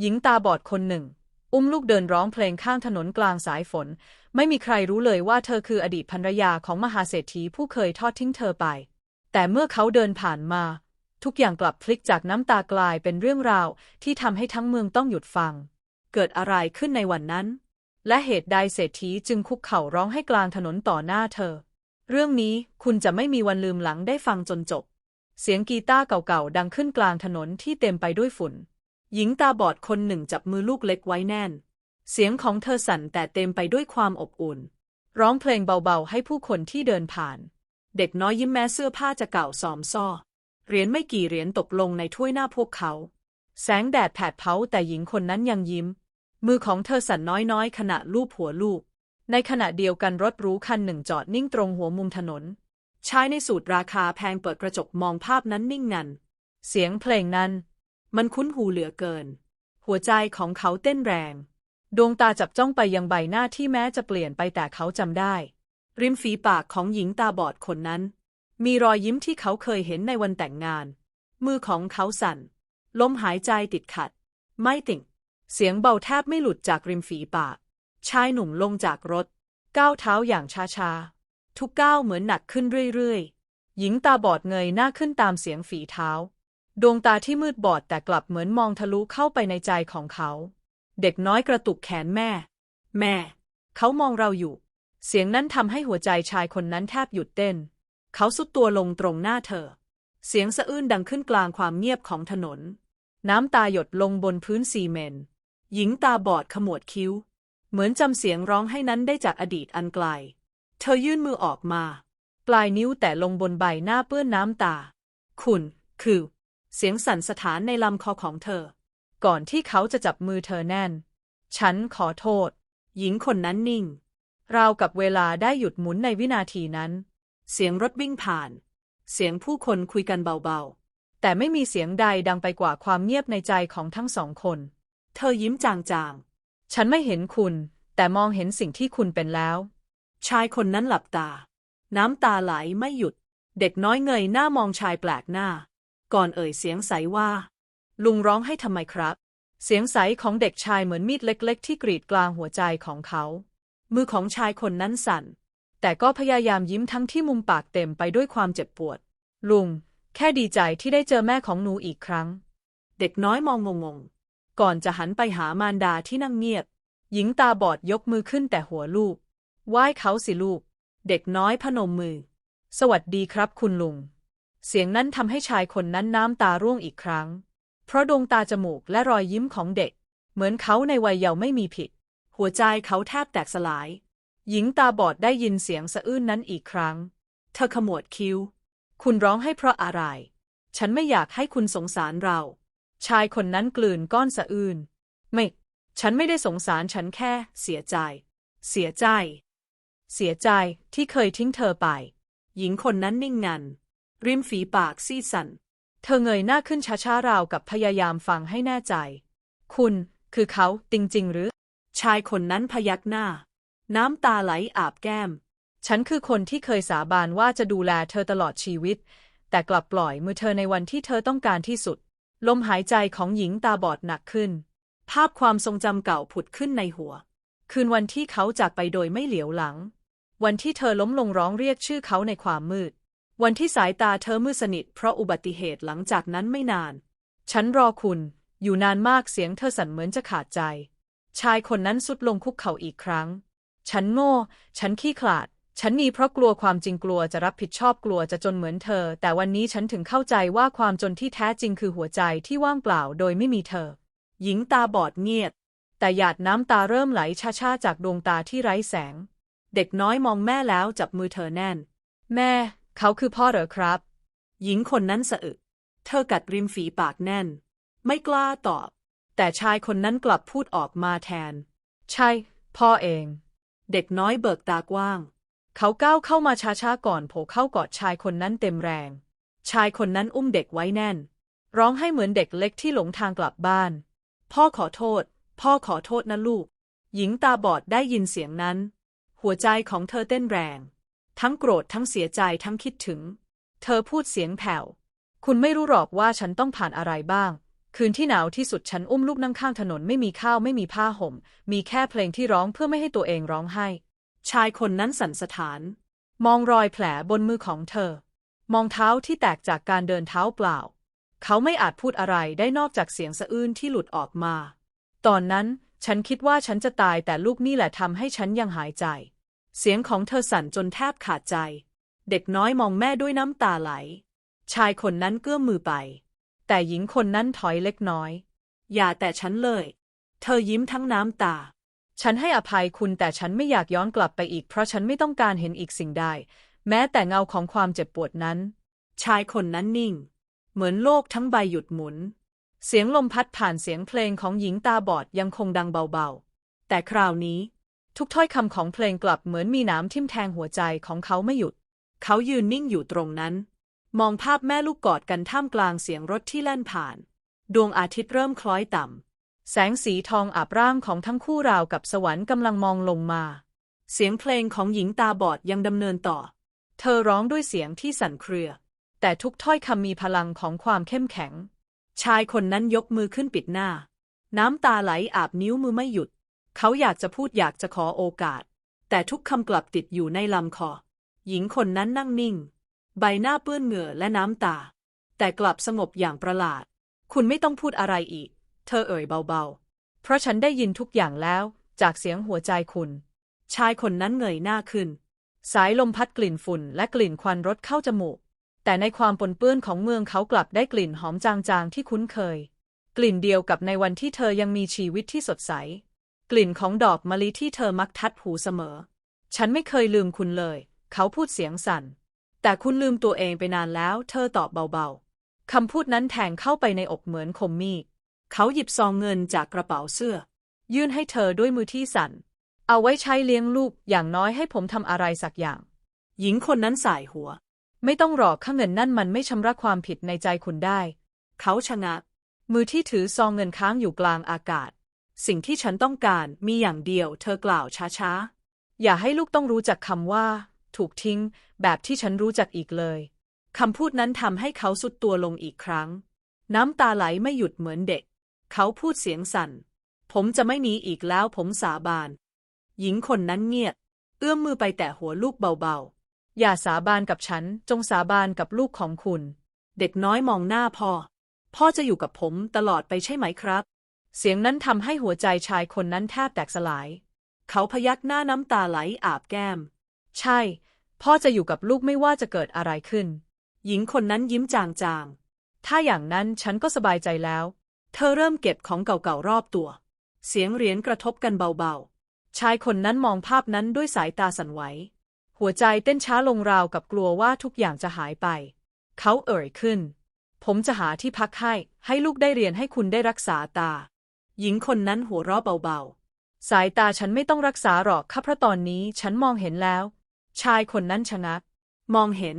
หญิงตาบอดคนหนึ่ง อุ้มลูกเดินร้องเพลงข้างถนนกลางสายฝน ไม่มีใครรู้เลยว่าเธอคืออดีตภรรยาของมหาเศรษฐีผู้เคยทอดทิ้งเธอไป แต่เมื่อเขาเดินผ่านมา ทุกอย่างกลับพลิกจากน้ำตากลายเป็นเรื่องราวที่ทำให้ทั้งเมืองต้องหยุดฟัง เกิดอะไรขึ้นในวันนั้น และเหตุใดเศรษฐีจึงคุกเข่าร้องให้กลางถนนต่อหน้าเธอ เรื่องนี้คุณจะไม่มีวันลืมหลังได้ฟังจนจบ เสียงกีตาร์เก่าๆดังขึ้นกลางถนนที่เต็มไปด้วยฝุ่น หญิงตาบอดคนหนึ่งจับมือลูกเล็กไว้แน่น เสียงของเธอสั่นแต่เต็มไปด้วยความอบอุ่น ร้องเพลงเบาๆ ให้ผู้คนที่เดินผ่าน เด็กน้อยยิ้มแม้เสื้อผ้าจะเก่าซอมซ่อ เหรียญไม่กี่เหรียญตกลงในถ้วยหน้าพวกเขา แสงแดดแผดเผาแต่หญิงคนนั้นยังยิ้ม มือของเธอสั่นน้อยๆ ขณะลูบหัวลูก ในขณะเดียวกันรถรูคันหนึ่งจอดนิ่งตรงหัวมุมถนน ชายในสูตรราคาแพงเปิดกระจกมองภาพนั้นนิ่งงัน เสียงเพลงนั้น มันคุ้นหูเหลือเกิน หัวใจของเขาเต้นแรง ดวงตาจับจ้องไปยังใบหน้าที่แม้จะเปลี่ยนไปแต่เขาจำได้ ริมฝีปากของหญิงตาบอดคนนั้น มีรอยยิ้มที่เขาเคยเห็นในวันแต่งงาน มือของเขาสั่น ลมหายใจติดขัด ไม่ติ่ง เสียงเบาแทบไม่หลุดจากริมฝีปาก ชายหนุ่มลงจากรถ ก้าวเท้าอย่างช้าๆ ทุกก้าวเหมือนหนักขึ้นเรื่อยๆ หญิงตาบอดเงยหน้าขึ้นตามเสียงฝีเท้า ดวงตาที่มืดบอดแต่กลับเหมือนมองทะลุเข้าไปในใจของเขา เด็กน้อยกระตุกแขนแม่ แม่ เขามองเราอยู่ เสียงนั้นทำให้หัวใจชายคนนั้นแทบหยุดเต้น เขาสุดตัวลงตรงหน้าเธอ เสียงสะอื้นดังขึ้นกลางความเงียบของถนน น้ำตาหยดลงบนพื้นซีเมนต์หญิงตาบอดขมวดคิ้ว เหมือนจำเสียงร้องให้นั้นได้จากอดีตอันไกล เธอยื่นมือออกมา ปลายนิ้วแตะลงบนใบหน้าเปื้อนน้ำตา คุณ คือ เสียงสั่นสถานในลำคอของเธอ ก่อนที่เขาจะจับมือเธอแน่น ฉันขอโทษ หญิงคนนั้นนิ่ง ราวกับเวลาได้หยุดหมุนในวินาทีนั้น เสียงรถวิ่งผ่าน เสียงผู้คนคุยกันเบาๆ แต่ไม่มีเสียงใดดังไปกว่าความเงียบในใจของทั้งสองคน เธอยิ้มจางๆ ฉันไม่เห็นคุณ แต่มองเห็นสิ่งที่คุณเป็นแล้ว ชายคนนั้นหลับตา น้ำตาไหลไม่หยุด เด็กน้อยเงยหน้ามองชายแปลกหน้า ก่อนเอ่ยเสียงใสว่า ลุงร้องให้ทำไมครับ เสียงใสของเด็กชายเหมือนมีดเล็ก ๆ ที่กรีดกลางหัวใจของเขา มือของชายคนนั้นสั่น แต่ก็พยายามยิ้มทั้งที่มุมปากเต็มไปด้วยความเจ็บปวด ลุง แค่ดีใจที่ได้เจอแม่ของหนูอีกครั้ง เด็กน้อยมองงงๆ ก่อนจะหันไปหามารดาที่นั่งเงียบ หญิงตาบอดยกมือขึ้นแต่หัวลูกไหว้เขาสิลูก เด็กน้อยพนมมือ สวัสดีครับคุณลุง เสียงนั้นทำให้ชายคนนั้นน้ำตาร่วงอีกครั้ง เพราะดวงตาจมูกและรอยยิ้มของเด็ก เหมือนเขาในวัยเยาว์ไม่มีผิด หัวใจเขาแทบแตกสลาย หญิงตาบอดได้ยินเสียงสะอื้นนั้นอีกครั้ง เธอขมวดคิ้ว คุณร้องให้เพราะอะไร ฉันไม่อยากให้คุณสงสารเรา ชายคนนั้นกลืนก้อนสะอื้น ไม่ ฉันไม่ได้สงสารฉันแค่ เสียใจ เสียใจ เสียใจที่เคยทิ้งเธอไป หญิงคนนั้นนิ่งงัน ริมฝีปากซีดสันเธอเงยหน้าขึ้นช้าๆราวกับพยายามฟังให้แน่ใจ คุณ คือเขาจริงๆ หรือ ชายคนนั้นพยักหน้า น้ำตาไหลอาบแก้ม ฉันคือคนที่เคยสาบานว่าจะดูแลเธอตลอดชีวิต แต่กลับปล่อยมือเธอในวันที่เธอต้องการที่สุด ลมหายใจของหญิงตาบอดหนักขึ้น ภาพความทรงจำเก่าผุดขึ้นในหัว คืนวันที่เขาจากไปโดยไม่เหลียวหลัง วันที่เธอล้มลงร้องเรียกชื่อเขาในความมืด วันที่สายตาเธอมืดสนิทเพราะอุบัติเหตุหลังจากนั้นไม่นาน ฉันรอคุณ อยู่นานมากเสียงเธอสั่นเหมือนจะขาดใจ ชายคนนั้นสุดลงคุกเข่าอีกครั้ง ฉันโง่ ฉันขี้ขลาด ฉันหนีเพราะกลัวความจริงกลัวจะรับผิดชอบกลัวจะจนเหมือนเธอ แต่วันนี้ฉันถึงเข้าใจว่าความจนที่แท้จริงคือหัวใจที่ว่างเปล่าโดยไม่มีเธอ หญิงตาบอดเงียบ แต่หยาดน้ำตาเริ่มไหลช้าๆจากดวงตาที่ไร้แสง เด็กน้อยมองแม่แล้วจับมือเธอแน่น แม่ เขาคือพ่อเหรอครับ หญิงคนนั้นสะอึก เธอกัดริมฝีปากแน่น ไม่กล้าตอบ แต่ชายคนนั้นกลับพูดออกมาแทน ใช่ พ่อเอง เด็กน้อยเบิกตากว้าง เขาก้าวเข้ามาช้าๆก่อนโผล่เข้ากอดชายคนนั้นเต็มแรง ชายคนนั้นอุ้มเด็กไว้แน่น ร้องให้เหมือนเด็กเล็กที่หลงทางกลับบ้าน พ่อขอโทษ พ่อขอโทษนะลูก หญิงตาบอดได้ยินเสียงนั้น หัวใจของเธอเต้นแรง ทั้งโกรธทั้งเสียใจทั้งคิดถึง เธอพูดเสียงแผ่ว คุณไม่รู้หรอกว่าฉันต้องผ่านอะไรบ้าง คืนที่หนาวที่สุดฉันอุ้มลูกนั่งข้างถนนไม่มีข้าวไม่มีผ้าห่ม มีแค่เพลงที่ร้องเพื่อไม่ให้ตัวเองร้องไห้ ชายคนนั้นสั่นสะท้าน มองรอยแผลบนมือของเธอ มองเท้าที่แตกจากการเดินเท้าเปล่า เขาไม่อาจพูดอะไรได้นอกจากเสียงสะอื้นที่หลุดออกมา ตอนนั้นฉันคิดว่าฉันจะตายแต่ลูกนี่แหละทำให้ฉันยังหายใจ เสียงของเธอสั่นจนแทบขาดใจ เด็กน้อยมองแม่ด้วยน้ำตาไหล ชายคนนั้นเกื้อมมือไป แต่หญิงคนนั้นถอยเล็กน้อย อย่าแต่ฉันเลย เธอยิ้มทั้งน้ำตา ฉันให้อภัยคุณแต่ฉันไม่อยากย้อนกลับไปอีก เพราะฉันไม่ต้องการเห็นอีกสิ่งใด แม้แต่เงาของความเจ็บปวดนั้น ชายคนนั้นนิ่ง เหมือนโลกทั้งใบหยุดหมุน เสียงลมพัดผ่านเสียงเพลงของหญิงตาบอดยังคงดังเบาๆ แต่คราวนี้ ทุกถ้อยคำของเพลงกลับเหมือนมีน้ำทิ่มแทงหัวใจของเขาไม่หยุด เขายืนนิ่งอยู่ตรงนั้น มองภาพแม่ลูกกอดกันท่ามกลางเสียงรถที่แล่นผ่าน ดวงอาทิตย์เริ่มคล้อยต่ำ แสงสีทองอาบร่างของทั้งคู่ราวกับสวรรค์กำลังมองลงมา เสียงเพลงของหญิงตาบอดยังดำเนินต่อ เธอร้องด้วยเสียงที่สั่นเครือ แต่ทุกถ้อยคำมีพลังของความเข้มแข็ง ชายคนนั้นยกมือขึ้นปิดหน้า น้ำตาไหลอาบนิ้วมือไม่หยุด เขาอยากจะพูดอยากจะขอโอกาส แต่ทุกคำกลับติดอยู่ในลำคอ หญิงคนนั้นนั่งนิ่ง ใบหน้าเปื้อนเหงื่อและน้ำตา แต่กลับสงบอย่างประหลาด คุณไม่ต้องพูดอะไรอีก เธอเอ่ยเบาๆ เพราะฉันได้ยินทุกอย่างแล้ว จากเสียงหัวใจคุณ ชายคนนั้นเงยหน้าขึ้น สายลมพัดกลิ่นฝุ่นและกลิ่นควันรถเข้าจมูก แต่ในความปนเปื้อนของเมืองเขากลับได้กลิ่นหอมจางๆที่คุ้นเคย กลิ่นเดียวกับในวันที่เธอยังมีชีวิตที่สดใส กลิ่นของดอกมะลิที่เธอมักทัดหูเสมอ ฉันไม่เคยลืมคุณเลย เขาพูดเสียงสั่น แต่คุณลืมตัวเองไปนานแล้ว เธอตอบเบาๆ คำพูดนั้นแทงเข้าไปในอกเหมือนคมมีด เขาหยิบซองเงินจากกระเป๋าเสื้อ ยื่นให้เธอด้วยมือที่สั่น เอาไว้ใช้เลี้ยงลูก อย่างน้อยให้ผมทำอะไรสักอย่าง หญิงคนนั้นสายหัว ไม่ต้องหรอกค่าเงินนั่นมันไม่ชำระความผิดในใจคุณได้ เขาชะงัก มือที่ถือซองเงินค้างอยู่กลางอากาศ สิ่งที่ฉันต้องการมีอย่างเดียว เธอกล่าวช้าอย่าให้ลูกต้องรู้จักคำว่า ถูกทิ้ง แบบที่ฉันรู้จักอีกเลยคำพูดนั้นทำให้เขาสุดตัวลงอีกครั้ง น้ำตาไหลไม่หยุดเหมือนเด็ก เขาพูดเสียงสั่น ผมจะไม่หนีอีกแล้วผมสาบาน หญิงคนนั้นเงียบ เอื้อมมือไปแตะหัวลูกเบาอย่าสาบานกับฉัน จงสาบานกับลูกของคุณ เด็กน้อยมองหน้าพ่อ พ่อจะอยู่กับผมตลอดไปใช่ไหมครับ เสียงนั้นทำให้หัวใจชายคนนั้นแทบแตกสลาย เขาพยักหน้าน้ำตาไหลอาบแก้ม ใช่ พ่อจะอยู่กับลูกไม่ว่าจะเกิดอะไรขึ้น หญิงคนนั้นยิ้มจางๆ ถ้าอย่างนั้นฉันก็สบายใจแล้ว เธอเริ่มเก็บของเก่าๆรอบตัว เสียงเหรียญกระทบกันเบาๆ ชายคนนั้นมองภาพนั้นด้วยสายตาสั่นไหว หัวใจเต้นช้าลงราวกับกลัวว่าทุกอย่างจะหายไป เขาเอ่ยขึ้น ผมจะหาที่พักให้ ให้ลูกได้เรียนให้คุณได้รักษาตา หญิงคนนั้นหัวเราะเบาๆ สายตาฉันไม่ต้องรักษาหรอกค่ะเพราะตอนนี้ฉันมองเห็นแล้ว ชายคนนั้นชะงักมองเห็น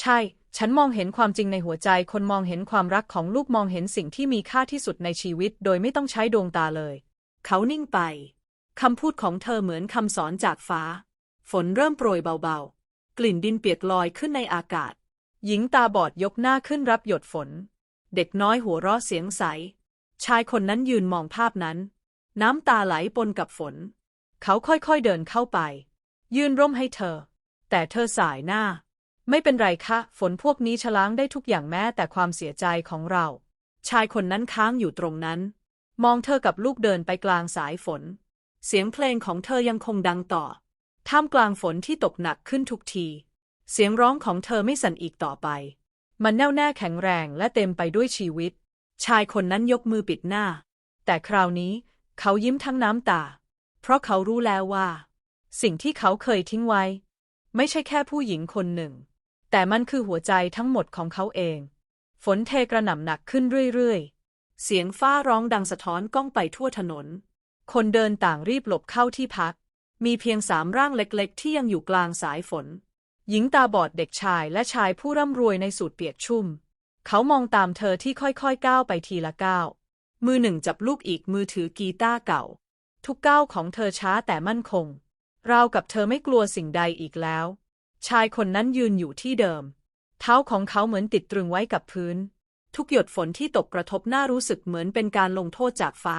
ใช่ ฉันมองเห็นความจริงในหัวใจ คนมองเห็นความรักของลูกมองเห็นสิ่งที่มีค่าที่สุดในชีวิต โดยไม่ต้องใช้ดวงตาเลย เขานิ่งไปคำพูดของเธอเหมือนคำสอนจากฟ้า ฝนเริ่มโปรยเบาๆ กลิ่นดินเปียกลอยขึ้นในอากาศ หญิงตาบอดยกหน้าขึ้นรับหยดฝน เด็กน้อยหัวเราะเสียงใส ชายคนนั้นยืนมองภาพนั้น น้ำตาไหลปนกับฝน เขาค่อยๆเดินเข้าไป ยืนร่มให้เธอ แต่เธอสายหน้า ไม่เป็นไรคะ ฝนพวกนี้ชะล้างได้ทุกอย่างแม้แต่ความเสียใจของเรา ชายคนนั้นค้างอยู่ตรงนั้น มองเธอกับลูกเดินไปกลางสายฝน เสียงเพลงของเธอยังคงดังต่อ ท่ามกลางฝนที่ตกหนักขึ้นทุกที เสียงร้องของเธอไม่สั่นอีกต่อไป มันแน่วแน่แข็งแรงและเต็มไปด้วยชีวิต ชายคนนั้นยกมือปิดหน้า แต่คราวนี้เขายิ้มทั้งน้ำตา เพราะเขารู้แล้วว่า สิ่งที่เขาเคยทิ้งไว้ ไม่ใช่แค่ผู้หญิงคนหนึ่ง แต่มันคือหัวใจทั้งหมดของเขาเอง ฝนเทกระหน่ำหนักขึ้นเรื่อยๆ เสียงฟ้าร้องดังสะท้อนก้องไปทั่วถนน คนเดินต่างรีบหลบเข้าที่พัก มีเพียงสามร่างเล็กๆ ที่ยังอยู่กลางสายฝน หญิงตาบอดเด็กชายและชายผู้ร่ำรวยในสูตรเปียกชุ่ม เขามองตามเธอที่ค่อยๆก้าวไปทีละก้าว มือหนึ่งจับลูกอีกมือถือกีตาร์เก่า ทุกก้าวของเธอช้าแต่มั่นคง ราวกับเธอไม่กลัวสิ่งใดอีกแล้ว ชายคนนั้นยืนอยู่ที่เดิม เท้าของเขาเหมือนติดตรึงไว้กับพื้น ทุกหยดฝนที่ตกกระทบหน้ารู้สึกเหมือนเป็นการลงโทษจากฟ้า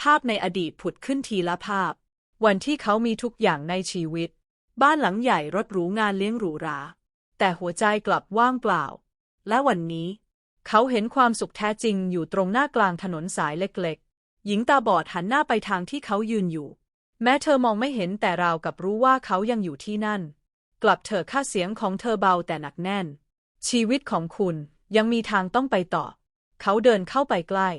ภาพในอดีตผุดขึ้นทีละภาพ วันที่เขามีทุกอย่างในชีวิต บ้านหลังใหญ่รถหรูงานเลี้ยงหรูหรา แต่หัวใจกลับว่างเปล่า และวันนี้ เขาเห็นความสุขแท้จริงอยู่ตรงหน้ากลางถนนสายเล็กหญิงตาบอดหันหน้าไปทางที่เขายืนอยู่ แม้เธอมองไม่เห็นแต่ราวกับรู้ว่าเขายังอยู่ที่นั่น กลับเถอะค่าเสียงของเธอเบาแต่หนักแน่น ชีวิตของคุณยังมีทางต้องไปต่อ เขาเดินเข้าไปใกล้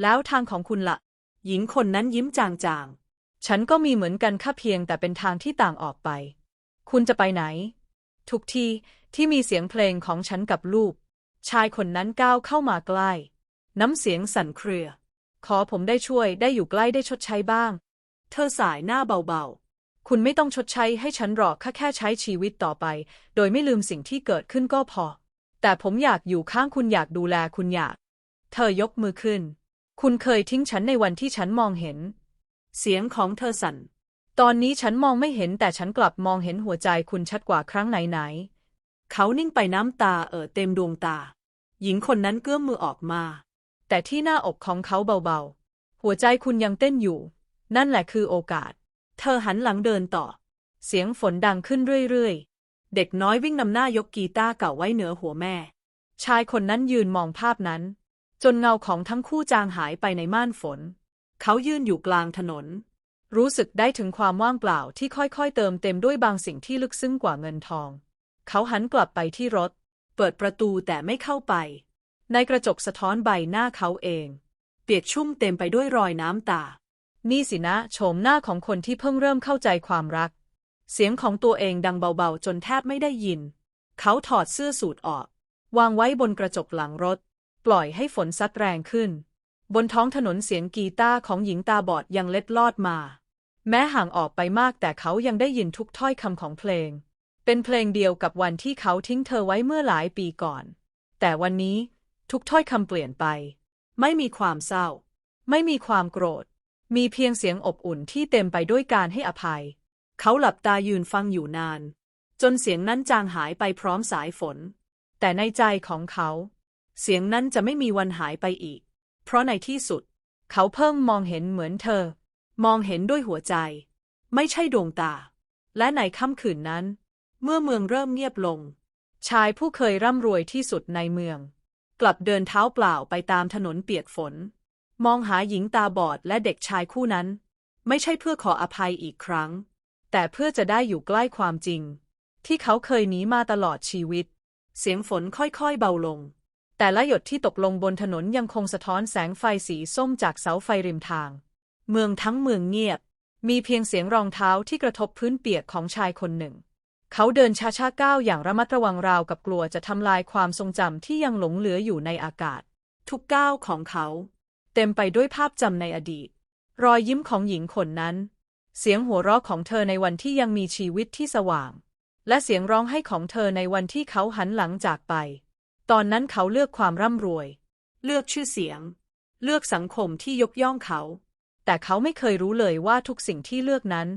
แล้วทางของคุณละ่ะ หญิงคนนั้นยิ้มจางๆ ฉันก็มีเหมือนกันค่าเพียงแต่เป็นทางที่ต่างออกไป คุณจะไปไหน ทุกทีที่มีเสียงเพลงของฉันกับลูก ชายคนนั้นก้าวเข้ามาใกล้ น้ำเสียงสั่นเครือ ขอผมได้ช่วยได้อยู่ใกล้ได้ชดใช้บ้าง เธอสายหน้าเบาๆ คุณไม่ต้องชดใช้ให้ฉันหรอกแค่แค่ใช้ชีวิตต่อไป โดยไม่ลืมสิ่งที่เกิดขึ้นก็พอ แต่ผมอยากอยู่ข้างคุณอยากดูแลคุณอยาก เธอยกมือขึ้น คุณเคยทิ้งฉันในวันที่ฉันมองเห็น เสียงของเธอสั่น ตอนนี้ฉันมองไม่เห็นแต่ฉันกลับมองเห็นหัวใจคุณชัดกว่าครั้งไหนเขานิ่งไปน้ำตาเอ่อเต็มดวงตา หญิงคนนั้นเกื้อมมือออกมา แต่ที่หน้าอกของเขาเบาๆ หัวใจคุณยังเต้นอยู่ นั่นแหละคือโอกาส เธอหันหลังเดินต่อ เสียงฝนดังขึ้นเรื่อยๆ เด็กน้อยวิ่งนำหน้ายกกีตาร์เก่าไว้เหนือหัวแม่ ชายคนนั้นยืนมองภาพนั้น จนเงาของทั้งคู่จางหายไปในม่านฝน เขายืนอยู่กลางถนน รู้สึกได้ถึงความว่างเปล่าที่ค่อยๆ เติมเต็มด้วยบางสิ่งที่ลึกซึ้งกว่าเงินทอง เขาหันกลับไปที่รถ เปิดประตูแต่ไม่เข้าไป ในกระจกสะท้อนใบหน้าเขาเอง เปียกชุ่มเต็มไปด้วยรอยน้ำตา นี่สินะโฉมหน้าของคนที่เพิ่งเริ่มเข้าใจความรัก เสียงของตัวเองดังเบาๆ จนแทบไม่ได้ยิน เขาถอดเสื้อสูทออก วางไว้บนกระจกหลังรถ ปล่อยให้ฝนซัดแรงขึ้น บนท้องถนนเสียงกีตาร์ของหญิงตาบอดยังเล็ดลอดมา แม้ห่างออกไปมากแต่เขายังได้ยินทุกถ้อยคำของเพลง เป็นเพลงเดียวกับวันที่เขาทิ้งเธอไว้เมื่อหลายปีก่อน แต่วันนี้ทุกถ้อยคำเปลี่ยนไป ไม่มีความเศร้า ไม่มีความโกรธ มีเพียงเสียงอบอุ่นที่เต็มไปด้วยการให้อภัย เขาหลับตายืนฟังอยู่นาน จนเสียงนั้นจางหายไปพร้อมสายฝน แต่ในใจของเขา เสียงนั้นจะไม่มีวันหายไปอีก เพราะในที่สุด เขาเพิ่งมองเห็นเหมือนเธอ มองเห็นด้วยหัวใจ ไม่ใช่ดวงตา และในค่ำคืนนั้น เมื่อเมืองเริ่มเงียบลง ชายผู้เคยร่ำรวยที่สุดในเมือง กลับเดินเท้าเปล่าไปตามถนนเปียกฝน มองหาหญิงตาบอดและเด็กชายคู่นั้น ไม่ใช่เพื่อขออภัยอีกครั้ง แต่เพื่อจะได้อยู่ใกล้ความจริง ที่เขาเคยหนีมาตลอดชีวิต เสียงฝนค่อยๆเบาลง แต่ละหยดที่ตกลงบนถนนยังคงสะท้อนแสงไฟสีส้มจากเสาไฟริมทาง เมืองทั้งเมืองเงียบ มีเพียงเสียงรองเท้าที่กระทบพื้นเปียกของชายคนหนึ่ง เขาเดินช้าๆก้าวอย่างระมัดระวังราวกับกลัวจะทำลายความทรงจำที่ยังหลงเหลืออยู่ในอากาศ ทุกก้าวของเขา เต็มไปด้วยภาพจำในอดีต รอยยิ้มของหญิงคนนั้น เสียงหัวเราะของเธอในวันที่ยังมีชีวิตที่สว่าง และเสียงร้องไห้ของเธอในวันที่เขาหันหลังจากไป ตอนนั้นเขาเลือกความร่ำรวย เลือกชื่อเสียง เลือกสังคมที่ยกย่องเขา แต่เขาไม่เคยรู้เลยว่าทุกสิ่งที่เลือกนั้น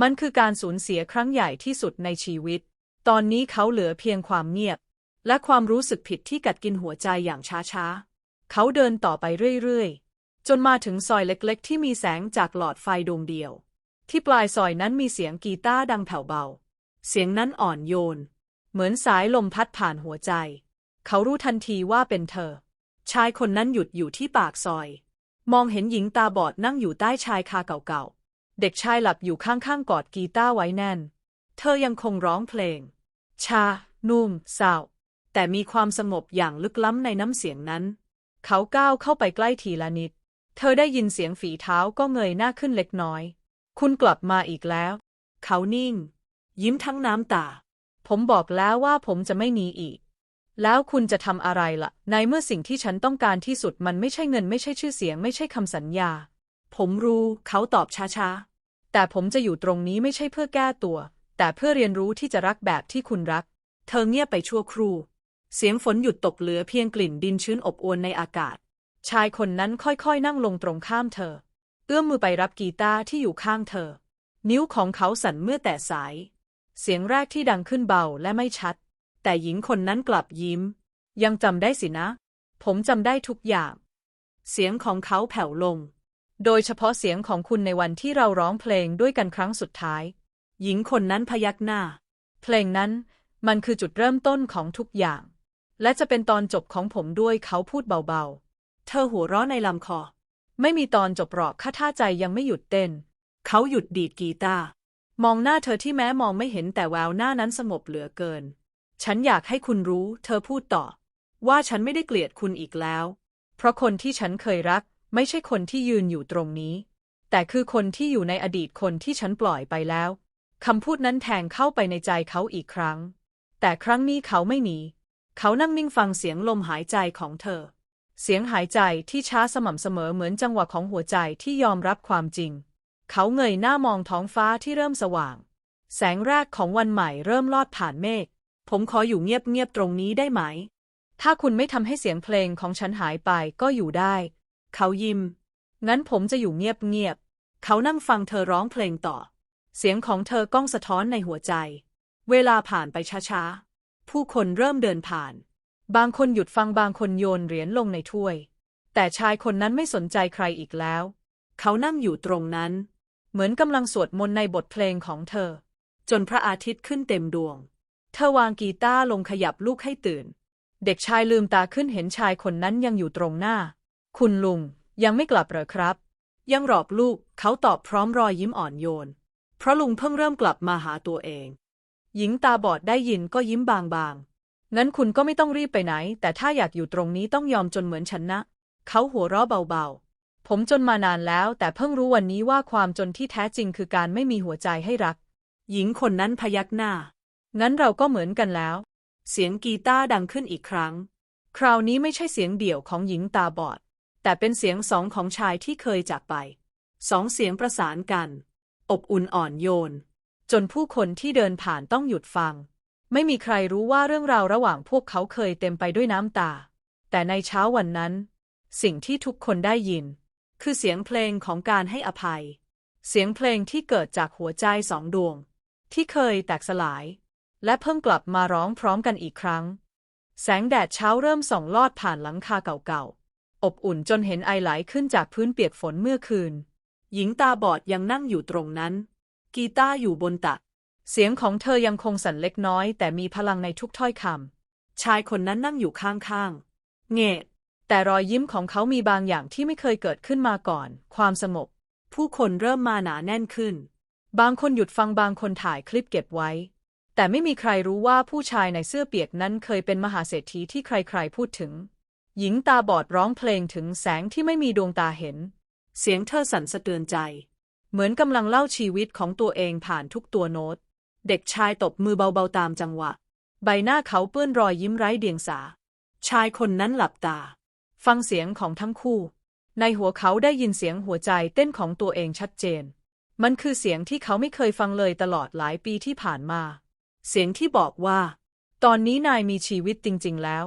มันคือการสูญเสียครั้งใหญ่ที่สุดในชีวิต ตอนนี้เขาเหลือเพียงความเงียบ และความรู้สึกผิดที่กัดกินหัวใจอย่างช้าๆ เขาเดินต่อไปเรื่อยๆ จนมาถึงซอยเล็กๆ ที่มีแสงจากหลอดไฟดวงเดียว ที่ปลายซอยนั้นมีเสียงกีตาร์ดังแผ่วเบา เสียงนั้นอ่อนโยน เหมือนสายลมพัดผ่านหัวใจ เขารู้ทันทีว่าเป็นเธอ ชายคนนั้นหยุดอยู่ที่ปากซอย มองเห็นหญิงตาบอดนั่งอยู่ใต้ชายคาเก่าๆ เด็กชายหลับอยู่ข้างๆ กอดกีตาร์ไว้แน่น เธอยังคงร้องเพลง ชา นุ่มเศร้าแต่มีความสงบอย่างลึกล้ำในน้ำเสียงนั้น เขาก้าวเข้าไปใกล้ทีละนิด เธอได้ยินเสียงฝีเท้าก็เงยหน้าขึ้นเล็กน้อย คุณกลับมาอีกแล้ว เขานิ่ง ยิ้มทั้งน้ำตา ผมบอกแล้วว่าผมจะไม่หนีอีก แล้วคุณจะทำอะไรล่ะ ในเมื่อสิ่งที่ฉันต้องการที่สุดมันไม่ใช่เงินไม่ใช่ชื่อเสียง ไม่ใช่คำสัญญา ผมรู้เขาตอบช้าแต่ผมจะอยู่ตรงนี้ไม่ใช่เพื่อแก้ตัว แต่เพื่อเรียนรู้ที่จะรักแบบที่คุณรัก เธอเงียบไปชั่วครู่ เสียงฝนหยุดตกเหลือเพียงกลิ่นดินชื้นอบอวลในอากาศ ชายคนนั้นค่อยๆ นั่งลงตรงข้ามเธอ เอื้อมมือไปรับกีตาร์ที่อยู่ข้างเธอ นิ้วของเขาสั่นเมื่อแต่สาย เสียงแรกที่ดังขึ้นเบาและไม่ชัด แต่หญิงคนนั้นกลับยิ้ม ยังจำได้สินะ ผมจำได้ทุกอย่าง เสียงของเขาแผ่วลง โดยเฉพาะเสียงของคุณในวันที่เราร้องเพลงด้วยกันครั้งสุดท้าย หญิงคนนั้นพยักหน้า เพลงนั้นมันคือจุดเริ่มต้นของทุกอย่าง และจะเป็นตอนจบของผมด้วยเขาพูดเบาๆ เธอหัวเราะในลำคอ ไม่มีตอนจบหรอกข้าท่าใจยังไม่หยุดเต้น เขาหยุดดีดกีตาร์มองหน้าเธอที่แม้มองไม่เห็นแต่แววหน้านั้นสงบเหลือเกิน ฉันอยากให้คุณรู้ เธอพูดต่อ ว่าฉันไม่ได้เกลียดคุณอีกแล้ว เพราะคนที่ฉันเคยรัก ไม่ใช่คนที่ยืนอยู่ตรงนี้ แต่คือคนที่อยู่ในอดีตคนที่ฉันปล่อยไปแล้วคำพูดนั้นแทงเข้าไปในใจเขาอีกครั้ง แต่ครั้งนี้เขาไม่หนี เขานั่งนิ่งฟังเสียงลมหายใจของเธอ เสียงหายใจที่ช้าสม่ำเสมอเหมือนจังหวะของหัวใจที่ยอมรับความจริง เขาเงยหน้ามองท้องฟ้าที่เริ่มสว่าง แสงแรกของวันใหม่เริ่มลอดผ่านเมฆ ผมขออยู่เงียบๆตรงนี้ได้ไหม ถ้าคุณไม่ทำให้เสียงเพลงของฉันหายไปก็อยู่ได้ เขายิ้ม งั้นผมจะอยู่เงียบๆ เขานั่งฟังเธอร้องเพลงต่อ เสียงของเธอก้องสะท้อนในหัวใจ เวลาผ่านไปช้าๆ ผู้คนเริ่มเดินผ่าน บางคนหยุดฟังบางคนโยนเหรียญลงในถ้วย แต่ชายคนนั้นไม่สนใจใครอีกแล้ว เขานั่งอยู่ตรงนั้น เหมือนกำลังสวดมนต์ในบทเพลงของเธอ จนพระอาทิตย์ขึ้นเต็มดวง เธอวางกีตาร์ลงขยับลูกให้ตื่น เด็กชายลืมตาขึ้นเห็นชายคนนั้นยังอยู่ตรงหน้า คุณลุงยังไม่กลับเหรอครับ ยังรอบลูกเขาตอบพร้อมรอยยิ้มอ่อนโยน เพราะลุงเพิ่งเริ่มกลับมาหาตัวเอง หญิงตาบอดได้ยินก็ยิ้มบางๆ งั้นคุณก็ไม่ต้องรีบไปไหน แต่ถ้าอยากอยู่ตรงนี้ต้องยอมจนเหมือนฉันนะ เขาหัวเราะเบาๆ ผมจนมานานแล้ว แต่เพิ่งรู้วันนี้ว่าความจนที่แท้จริงคือการไม่มีหัวใจให้รัก หญิงคนนั้นพยักหน้า งั้นเราก็เหมือนกันแล้ว เสียงกีตาร์ดังขึ้นอีกครั้ง คราวนี้ไม่ใช่เสียงเดี่ยวของหญิงตาบอด แต่เป็นเสียงสองของชายที่เคยจากไป สองเสียงประสานกัน อบอุ่นอ่อนโยน จนผู้คนที่เดินผ่านต้องหยุดฟัง ไม่มีใครรู้ว่าเรื่องราวระหว่างพวกเขาเคยเต็มไปด้วยน้ำตา แต่ในเช้าวันนั้น สิ่งที่ทุกคนได้ยิน คือเสียงเพลงของการให้อภัย เสียงเพลงที่เกิดจากหัวใจสองดวง ที่เคยแตกสลาย และเพิ่งกลับมาร้องพร้อมกันอีกครั้ง แสงแดดเช้าเริ่มส่องลอดผ่านหลังคาเก่าๆ อบอุ่นจนเห็นไอไหลขึ้นจากพื้นเปียกฝนเมื่อคืน หญิงตาบอดยังนั่งอยู่ตรงนั้น กีตาร์อยู่บนตัก เสียงของเธอยังคงสั่นเล็กน้อย แต่มีพลังในทุกถ้อยคำ ชายคนนั้นนั่งอยู่ข้างๆ เงดแต่รอยยิ้มของเขามีบางอย่างที่ไม่เคยเกิดขึ้นมาก่อน ความสงบ ผู้คนเริ่มมาหนาแน่นขึ้น บางคนหยุดฟังบางคนถ่ายคลิปเก็บไว้ แต่ไม่มีใครรู้ว่าผู้ชายในเสื้อเปียกนั้นเคยเป็นมหาเศรษฐีที่ใครๆพูดถึง หญิงตาบอดร้องเพลงถึงแสงที่ไม่มีดวงตาเห็น เสียงเธอสั่นสะเตือนใจ เหมือนกำลังเล่าชีวิตของตัวเองผ่านทุกตัวโน้ต เด็กชายตบมือเบาๆตามจังหวะ ใบหน้าเขาเปื้อนรอยยิ้มไร้เดียงสา ชายคนนั้นหลับตา ฟังเสียงของทั้งคู่ ในหัวเขาได้ยินเสียงหัวใจเต้นของตัวเองชัดเจน มันคือเสียงที่เขาไม่เคยฟังเลยตลอดหลายปีที่ผ่านมา เสียงที่บอกว่า ตอนนี้นายมีชีวิตจริง ๆ แล้ว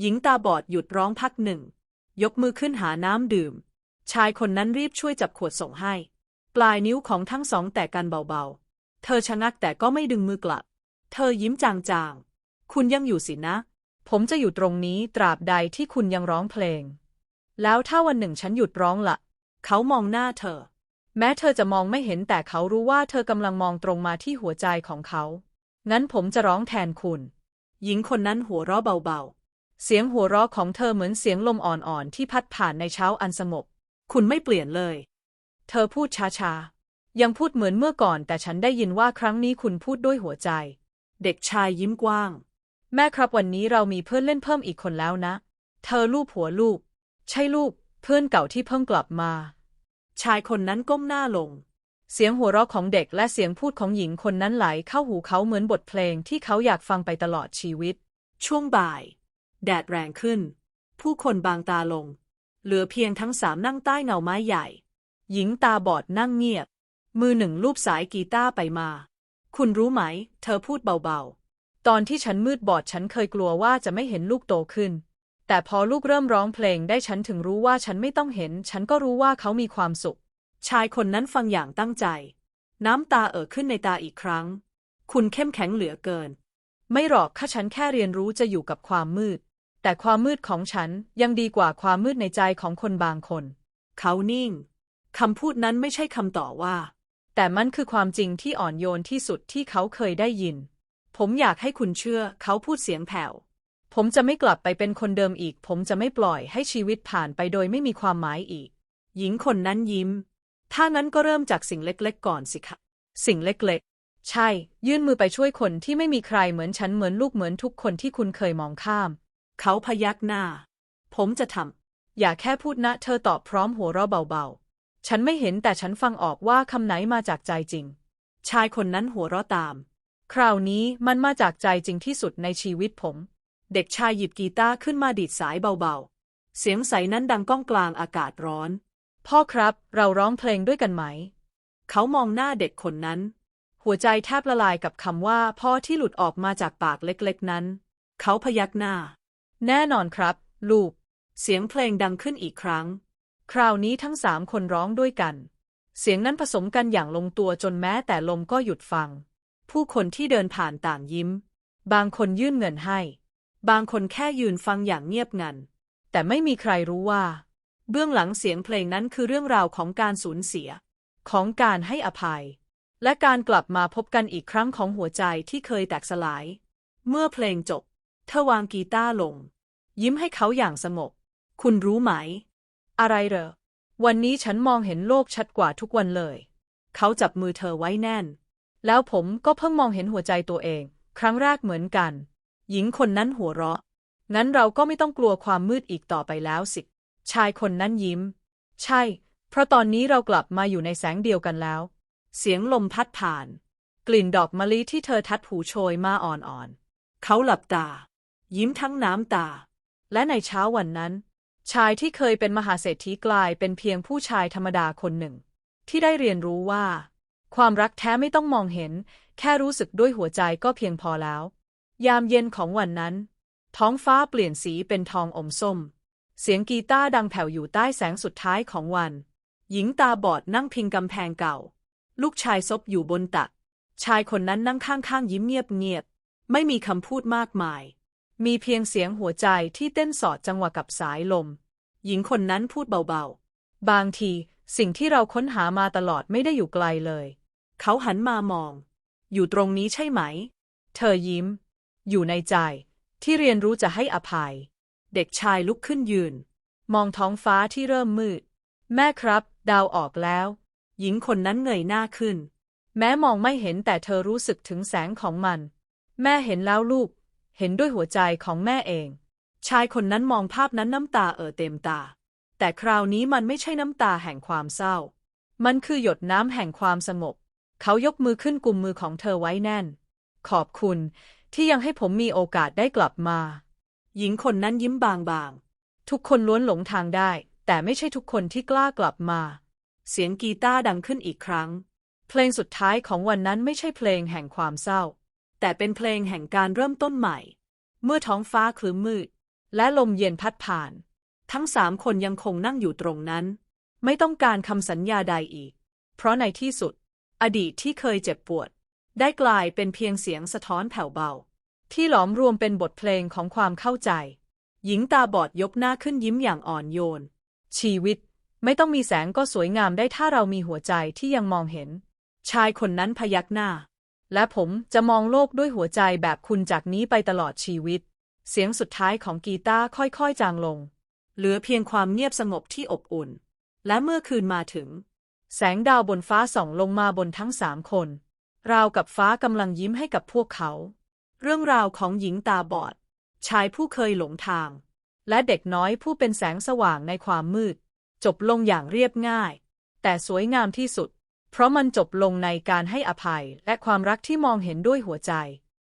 หญิงตาบอดหยุดร้องพักหนึ่ง ยกมือขึ้นหาน้ำดื่ม ชายคนนั้นรีบช่วยจับขวดส่งให้ ปลายนิ้วของทั้งสองแตะกันเบาๆ เธอชะงักแต่ก็ไม่ดึงมือกลับ เธอยิ้มจางๆ คุณยังอยู่สินะ ผมจะอยู่ตรงนี้ตราบใดที่คุณยังร้องเพลง แล้วถ้าวันหนึ่งฉันหยุดร้องละ่ะ เขามองหน้าเธอ แม้เธอจะมองไม่เห็นแต่เขารู้ว่าเธอกำลังมองตรงมาที่หัวใจของเขา งั้นผมจะร้องแทนคุณ หญิงคนนั้นหัวเราะเบาๆ เสียงหัวเราะของเธอเหมือนเสียงลมอ่อนๆ ที่พัดผ่านในเช้าอันสงบ คุณไม่เปลี่ยนเลย เธอพูดช้าๆ ยังพูดเหมือนเมื่อก่อน แต่ฉันได้ยินว่าครั้งนี้คุณพูดด้วยหัวใจ เด็กชายยิ้มกว้าง แม่ครับวันนี้เรามีเพื่อนเล่นเพิ่มอีกคนแล้วนะ เธอลูบหัวลูก ใช่ลูก เพื่อนเก่าที่เพิ่งกลับมา ชายคนนั้นก้มหน้าลง เสียงหัวเราะของเด็กและเสียงพูดของหญิงคนนั้นไหลเข้าหูเขาเหมือนบทเพลงที่เขาอยากฟังไปตลอดชีวิต ช่วงบ่าย แดดแรงขึ้น ผู้คนบางตาลง เหลือเพียงทั้งสามนั่งใต้เงาไม้ใหญ่ หญิงตาบอดนั่งเงียบ มือหนึ่งลูบสายกีตาร์ไปมา คุณรู้ไหม เธอพูดเบาๆ ตอนที่ฉันมืดบอดฉันเคยกลัวว่าจะไม่เห็นลูกโตขึ้น แต่พอลูกเริ่มร้องเพลงได้ฉันถึงรู้ว่าฉันไม่ต้องเห็น ฉันก็รู้ว่าเขามีความสุข ชายคนนั้นฟังอย่างตั้งใจ น้ำตาเอ่อขึ้นในตาอีกครั้ง คุณเข้มแข็งเหลือเกิน ไม่หรอกข้าฉันแค่เรียนรู้จะอยู่กับความมืด แต่ความมืดของฉันยังดีกว่าความมืดในใจของคนบางคน เขานิ่งคำพูดนั้นไม่ใช่คำต่อว่า แต่มันคือความจริงที่อ่อนโยนที่สุดที่เขาเคยได้ยิน ผมอยากให้คุณเชื่อ เขาพูดเสียงแผ่ว ผมจะไม่กลับไปเป็นคนเดิมอีก ผมจะไม่ปล่อยให้ชีวิตผ่านไปโดยไม่มีความหมายอีก หญิงคนนั้นยิ้ม ถ้างั้นก็เริ่มจากสิ่งเล็กๆ ก่อนสิคะ สิ่งเล็กๆ ใช่ ยื่นมือไปช่วยคนที่ไม่มีใครเหมือนฉันเหมือนลูกเหมือนทุกคนที่คุณเคยมองข้าม เขาพยักหน้า ผมจะทำ อย่าแค่พูดนะ เธอตอบพร้อมหัวเราะเบาๆ ฉันไม่เห็นแต่ฉันฟังออกว่าคำไหนมาจากใจจริง ชายคนนั้นหัวเราะตาม คราวนี้มันมาจากใจจริงที่สุดในชีวิตผม เด็กชายหยิบกีตาร์ขึ้นมาดีดสายเบาๆ เสียงใสนั้นดังก้องกลางอากาศร้อน พ่อครับ เราร้องเพลงด้วยกันไหม เขามองหน้าเด็กคนนั้น หัวใจแทบละลายกับคำว่า พ่อที่หลุดออกมาจากปากเล็กๆนั้น เขาพยักหน้า แน่นอนครับ ลูก เสียงเพลงดังขึ้นอีกครั้ง คราวนี้ทั้งสามคนร้องด้วยกัน เสียงนั้นผสมกันอย่างลงตัวจนแม้แต่ลมก็หยุดฟัง ผู้คนที่เดินผ่านต่างยิ้ม บางคนยื่นเงินให้ บางคนแค่ยืนฟังอย่างเงียบงัน แต่ไม่มีใครรู้ว่า เบื้องหลังเสียงเพลงนั้นคือเรื่องราวของการสูญเสีย ของการให้อภัย และการกลับมาพบกันอีกครั้งของหัวใจที่เคยแตกสลาย เมื่อเพลงจบ เธอวางกีตาร์ลง ยิ้มให้เขาอย่างสงบ คุณรู้ไหม อะไรเหรอ วันนี้ฉันมองเห็นโลกชัดกว่าทุกวันเลย เขาจับมือเธอไว้แน่น แล้วผมก็เพิ่งมองเห็นหัวใจตัวเอง ครั้งแรกเหมือนกัน หญิงคนนั้นหัวเราะ งั้นเราก็ไม่ต้องกลัวความมืดอีกต่อไปแล้วสิ ชายคนนั้นยิ้ม ใช่ เพราะตอนนี้เรากลับมาอยู่ในแสงเดียวกันแล้ว เสียงลมพัดผ่าน กลิ่นดอกมะลิที่เธอทัดหูโชยมาอ่อนๆ เขาหลับตา ยิ้มทั้งน้ำตา และในเช้าวันนั้น ชายที่เคยเป็นมหาเศรษฐีกลายเป็นเพียงผู้ชายธรรมดาคนหนึ่ง ที่ได้เรียนรู้ว่า ความรักแท้ไม่ต้องมองเห็น แค่รู้สึกด้วยหัวใจก็เพียงพอแล้ว ยามเย็นของวันนั้น ท้องฟ้าเปลี่ยนสีเป็นทองอมส้ม เสียงกีตาร์ดังแผ่วอยู่ใต้แสงสุดท้ายของวัน หญิงตาบอดนั่งพิงกำแพงเก่า ลูกชายซบอยู่บนตัก ชายคนนั้นนั่งข้างๆยิ้มเงียบๆ ไม่มีคำพูดมากมาย มีเพียงเสียงหัวใจที่เต้นสอดจังหวะกับสายลม หญิงคนนั้นพูดเบาๆ บางทีสิ่งที่เราค้นหามาตลอดไม่ได้อยู่ไกลเลย เขาหันมามอง อยู่ตรงนี้ใช่ไหม เธอยิ้ม อยู่ในใจที่เรียนรู้จะให้อภัย เด็กชายลุกขึ้นยืน มองท้องฟ้าที่เริ่มมืด แม่ครับ ดาวออกแล้ว หญิงคนนั้นเงยหน้าขึ้น แม้มองไม่เห็นแต่เธอรู้สึกถึงแสงของมัน แม่เห็นแล้วลูก เห็นด้วยหัวใจของแม่เอง ชายคนนั้นมองภาพนั้นน้ำตาเอ่อเต็มตา แต่คราวนี้มันไม่ใช่น้ำตาแห่งความเศร้า มันคือหยดน้ำแห่งความสงบ เขายกมือขึ้นกุมมือของเธอไว้แน่น ขอบคุณที่ยังให้ผมมีโอกาสได้กลับมา หญิงคนนั้นยิ้มบางๆ ทุกคนล้วนหลงทางได้ แต่ไม่ใช่ทุกคนที่กล้ากลับมา เสียงกีตาร์ดังขึ้นอีกครั้ง เพลงสุดท้ายของวันนั้นไม่ใช่เพลงแห่งความเศร้า แต่เป็นเพลงแห่งการเริ่มต้นใหม่ เมื่อท้องฟ้าคลึ้มมืด และลมเย็นพัดผ่าน ทั้งสามคนยังคงนั่งอยู่ตรงนั้น ไม่ต้องการคำสัญญาใดอีก เพราะในที่สุด อดีตที่เคยเจ็บปวด ได้กลายเป็นเพียงเสียงสะท้อนแผ่วเบา ที่หลอมรวมเป็นบทเพลงของความเข้าใจ หญิงตาบอดยกหน้าขึ้นยิ้มอย่างอ่อนโยน ชีวิต ไม่ต้องมีแสงก็สวยงามได้ถ้าเรามีหัวใจที่ยังมองเห็น ชายคนนั้นพยักหน้า และผมจะมองโลกด้วยหัวใจแบบคุณจากนี้ไปตลอดชีวิต เสียงสุดท้ายของกีตาร์ค่อยๆ จางลง เหลือเพียงความเงียบสงบที่อบอุ่น และเมื่อคืนมาถึง แสงดาวบนฟ้าส่องลงมาบนทั้งสามคน ราวกับฟ้ากำลังยิ้มให้กับพวกเขา เรื่องราวของหญิงตาบอด ชายผู้เคยหลงทาง และเด็กน้อยผู้เป็นแสงสว่างในความมืด จบลงอย่างเรียบง่าย แต่สวยงามที่สุด เพราะมันจบลงในการให้อภัยและความรักที่มองเห็นด้วยหัวใจ